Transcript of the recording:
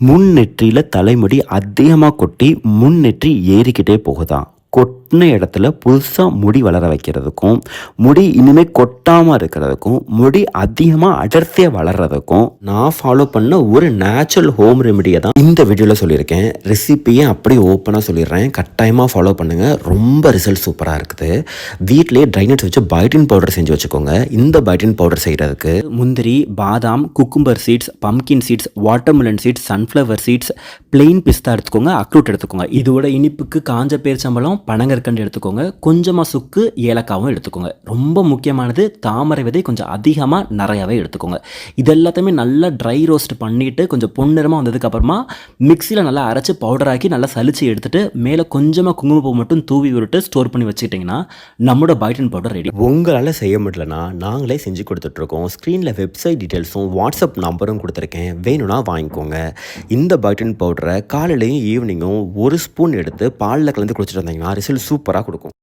முன் நெற்றியில் தலைமுடி அதிகமாக கொட்டி முன் நெற்றி ஏறிக்கிட்டே போகுதான் கொட்டின இடத்துல புதுசாக முடி வளர வைக்கிறதுக்கும் முடி இனிமேல் கொட்டாமல் இருக்கிறதுக்கும் முடி அதிகமாக அடர்த்தியாக வளர்கிறதுக்கும் நான் ஃபாலோ பண்ண ஒரு நேச்சுரல் ஹோம் ரெமிடியை தான் இந்த வீடியோவில் சொல்லியிருக்கேன். ரெசிபியை அப்படியே ஓப்பனாக சொல்லிடுறேன். கட்டாயமாக ஃபாலோ பண்ணுங்கள் ரொம்ப ரிசல்ட் சூப்பராக இருக்குது. வீட்டிலேயே ட்ரைனட்ஸ் வச்சு பயோட்டின் பவுடர் செஞ்சு வச்சுக்கோங்க. இந்த பயோட்டின் பவுடர் செய்கிறதுக்கு முந்திரி பாதாம் cucumber seeds pumpkin seeds watermelon seeds sunflower seeds plain பிஸ்தா எடுத்துக்கோங்க. அக்ரூட் எடுத்துக்கோங்க. இதோட இனிப்புக்கு காஞ்ச பேரிச்சம்பழம் பனங்கற்கண்டு எடுத்துக்கோங்க. கொஞ்சமாக சுக்கு ஏலக்காவும் எடுத்துக்கோங்க. ரொம்ப முக்கியமானது தாமரை விதை கொஞ்சம் அதிகமாக நிறையாவே எடுத்துக்கோங்க. இது எல்லாத்தையுமே நல்லா ட்ரை ரோஸ்ட் பண்ணிவிட்டு கொஞ்சம் பொன்னிறமாக வந்ததுக்கப்புறமா மிக்சியில் நல்லா அரைச்சி பவுடராக்கி நல்லா சலிச்சு எடுத்துட்டு மேலே கொஞ்சமாக குங்குமப்பூ மட்டும் தூவி விட்டு ஸ்டோர் பண்ணி வச்சுக்கிட்டிங்கன்னா நம்மளோட பைட்டன் பவுடர் ரெடி உங்களால் செய்ய முடியலனா நாங்களே செஞ்சு கொடுத்துட்ருக்கோம். ஸ்க்ரீனில் வெப்சைட் டீட்டெயில்ஸும் வாட்ஸ்அப் நம்பரும் கொடுத்துருக்கேன். வேணும்னா வாங்கிக்கோங்க. இந்த பைட்டன் பவுடரை காலையிலையும் ஈவினிங்கும் ஒரு ஸ்பூன் எடுத்து பாலில் கலந்து குடிச்சிட்டு வந்தீங்கன்னா ரிசல்ட் சூப்பராக கொடுக்கும்.